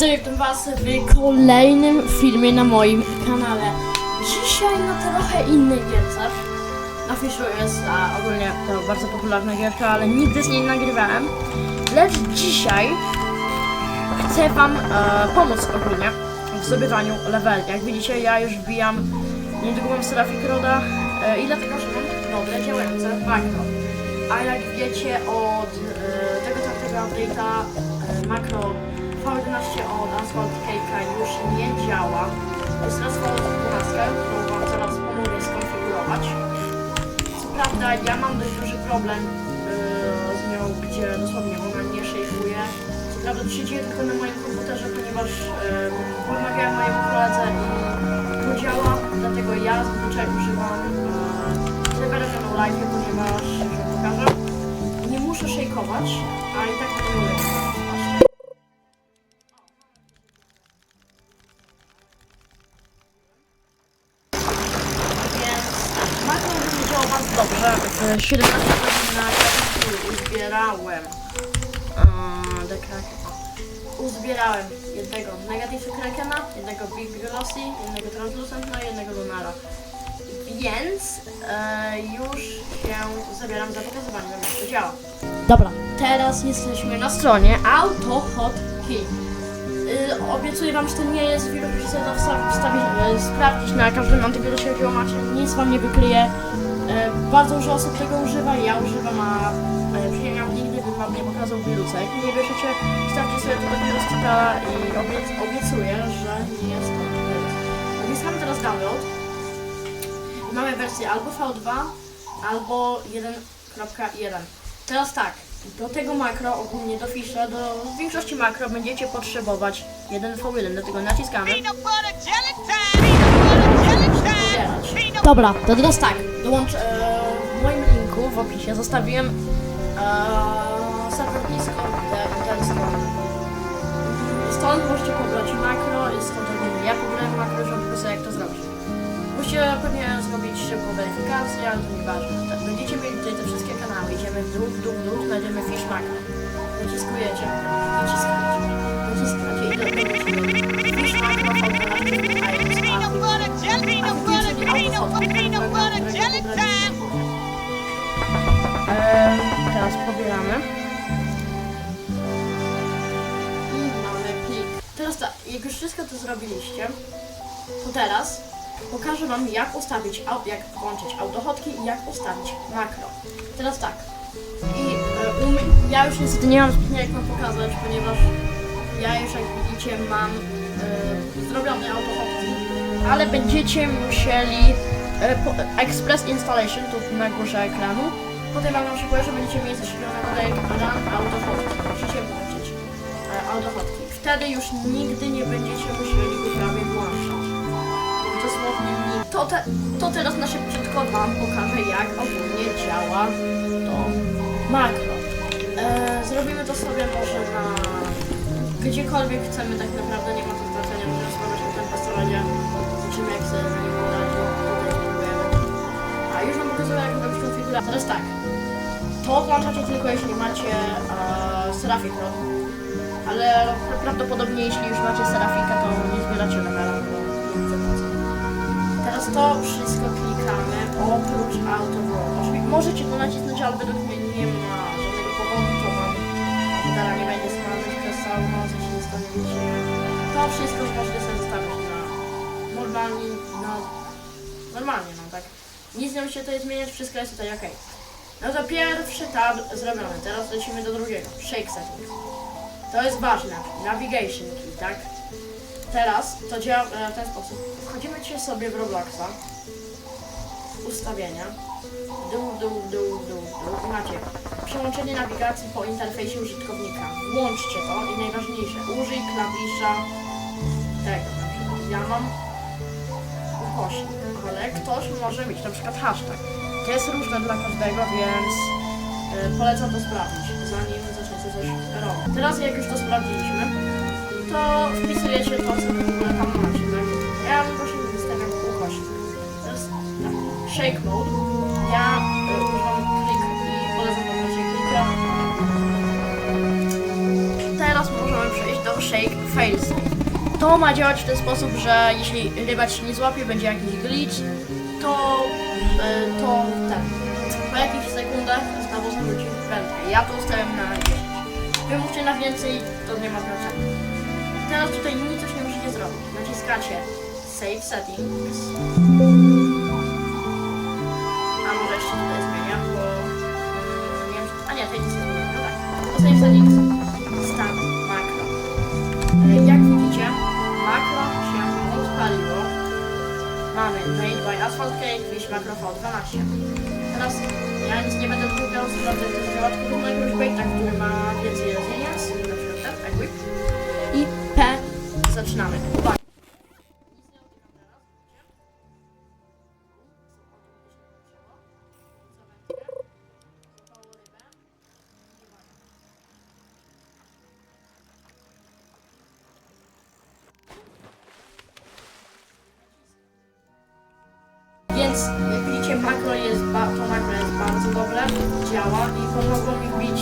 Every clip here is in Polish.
witam was w kolejnym filmie na moim kanale. Dzisiaj na trochę innej gierce. Na Fishu jest a, ogólnie to bardzo popularna gierka, ale nigdy z niej nie nagrywałem. Lecz dzisiaj chcę wam e, pomóc ogólnie w zdobywaniu leveli. Jak widzicie, ja już wbijam, niedługo mam Seraphic Roda e, i dlatego, że mam dobre działające makro. A jak wiecie od e, tego tamtego update'a e, makro V11 od Asphalt Cake'a już nie działa. Jest teraz V12, którą wam zaraz pomogę skonfigurować. Co prawda ja mam dość duży problem e, z nią, gdzie dosłownie ona nie szejfuje. Co prawda to się dzieje tylko na moim komputerze, ponieważ pomagałem mojemu koledze i to działa, dlatego ja zazwyczaj używam e, Reversion Live, ponieważ, że pokażę, nie muszę szejkować, a i tak to nie dobrze. W 17 godzin na klawiaturze uzbierałem eee, Krakena. Uzbierałem jednego Negative Krakena, jednego Big Glossy, jednego Translucent, no i jednego Lunara. Więc e, już się zabieram za pokazywanie, jak to działa. Dobra, teraz jesteśmy na stronie AutoHotkey. Y, obiecuję wam, że to nie jest wirus, że sobie to wstawić, sprawdzić na każdym antywirusie, jakiego macie. Nic wam nie wykryje. Y, bardzo dużo osób tego używa, ja używam, a przyjemnie nigdy bym wam nie pokazał wirusa. Jak nie wierzycie, wstawcie sobie to do wirusa i obiec obiecuję, że nie jest to wirus. Mamy teraz download. Mamy wersję albo V2, albo 1.1. Teraz tak, do tego makro, ogólnie do Fisha, do większości makro będziecie potrzebować 1V1, dlatego naciskamy. Dobra, to teraz tak, dołącz, e, w moim linku w opisie zostawiłem e, serwer ten, ten stąd. Możecie pobrać makro, jest stąd ogólnie ja pobrałem makro, wam pokazuję jak to zrobić. Musicie pewnie zrobić szybką weryfikację, ale to nieważne. Tak, Będziecie mieli tutaj te wszystkie kanały, idziemy w dół, w dół, w dół, znajdziemy Fish Macro. Naciskujecie, naciskujecie, naciskacie i do Fish teraz pobieramy. I mamy plik. Teraz tak, jak już wszystko to zrobiliście, to teraz pokażę Wam jak ustawić, jak włączyć autochotki i jak ustawić makro. Teraz tak. I um, ja już niestety nie mam zbytnio jak Wam pokazać, ponieważ ja już jak widzicie mam e, zrobione autochotki, ale będziecie musieli e, po, Express Installation tu na górze ekranu. Potem Wam na przykład, że będziecie mieli zaświetlone tutaj Run Autohotki. Musicie włączyć e. Wtedy już nigdy nie będziecie musieli go prawie włączać. Dosłownie. To, te, to teraz na szybciutko Wam pokażę, jak ogólnie działa to makro. E, zrobimy to sobie może na gdziekolwiek chcemy, tak naprawdę nie ma to znaczenia, możemy schować na tym pasterodzie. Zobaczymy jak sobie. Tutaj spróbujemy. A już Wam pokazuję jak robić konfigurację. Teraz tak. To włączacie tylko jeśli macie e, Seraphic Rod. Ale prawdopodobnie jeśli już macie Serafika, to nie zbieracie co. Teraz to wszystko klikamy oprócz Auto. Oczywiście możecie to nacisnąć, ale według mnie nie ma żadnego powodu, to wam gitara nie będzie smażyć przez całą noc, jeśli nic to nie wiecie. To wszystko możecie sobie zostawić na normalnie, na normalnie, no tak. Nic nie musicie tutaj zmieniać, wszystko jest tutaj ok. No to pierwszy tab zrobiony, teraz lecimy do drugiego, Shake Settings. To jest ważne, Navigation Key, tak? Teraz to działa e, w ten sposób. Wchodzimy dzisiaj sobie w Robloxa, ustawienia, dół, dół, dół, dół, dół i macie przełączenie nawigacji po interfejsie użytkownika. Włączcie to i najważniejsze, użyj klawisza tego. Ja mam ukośnik, ale ktoś może mieć na przykład hashtag. To jest różne dla każdego, więc e, polecam to sprawdzić, zanim zaczniecie coś robić. Teraz jak już to sprawdziliśmy, to wpisujecie to, co w ogóle tam macie, tak? Ja właśnie wystawiam ukośnik. Teraz tak, shake mode. Ja y, używam klik i polecam wam raczej klika. Teraz możemy przejść do Shake Failsafe. To ma działać w ten sposób, że jeśli ryba ci nie złapie, będzie jakiś glitch, to, e, to ten, po jakichś sekundach znowu zwróci wędkę. Ja to ustawiam na 10. Wymówcie na więcej, to nie ma znaczenia. Teraz tutaj nic już nie musicie zrobić. Naciskacie Save Settings. A może jeszcze tutaj zmieniam, bo nie a nie, to nic nie zmienia. No tak. To Save Settings. Mamy Made by Asphalt Cake, Fish Macro V12. Teraz ja nic nie będę sprawdzać to działa, tylko na jakiegoś baita, który ma więcej resilience, na przykład ten. I P zaczynamy. Uwaga. Jak widzicie makro jest, to makro jest bardzo dobre, działa i pomogło mi wbić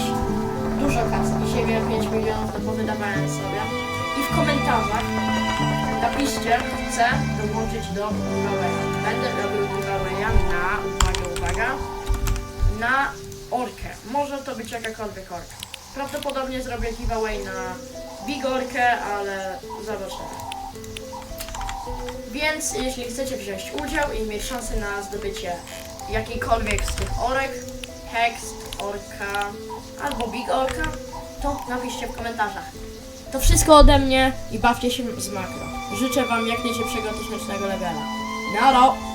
dużo kasy. I siebie 5 milionów to powydawałem sobie. I w komentarzach napiszcie, chcę dołączyć do giveawaya. Będę robił giveawaya na, uwaga, uwaga, na orkę. Może to być jakakolwiek orka. Prawdopodobnie zrobię giveaway na big orkę, ale zobaczymy. Więc jeśli chcecie wziąć udział i mieć szansę na zdobycie jakiejkolwiek z tych orek, hex, orka albo big orka, to napiszcie w komentarzach. To wszystko ode mnie i bawcie się z makro. Życzę wam jak najszybszego tysięcznego levela. Naro!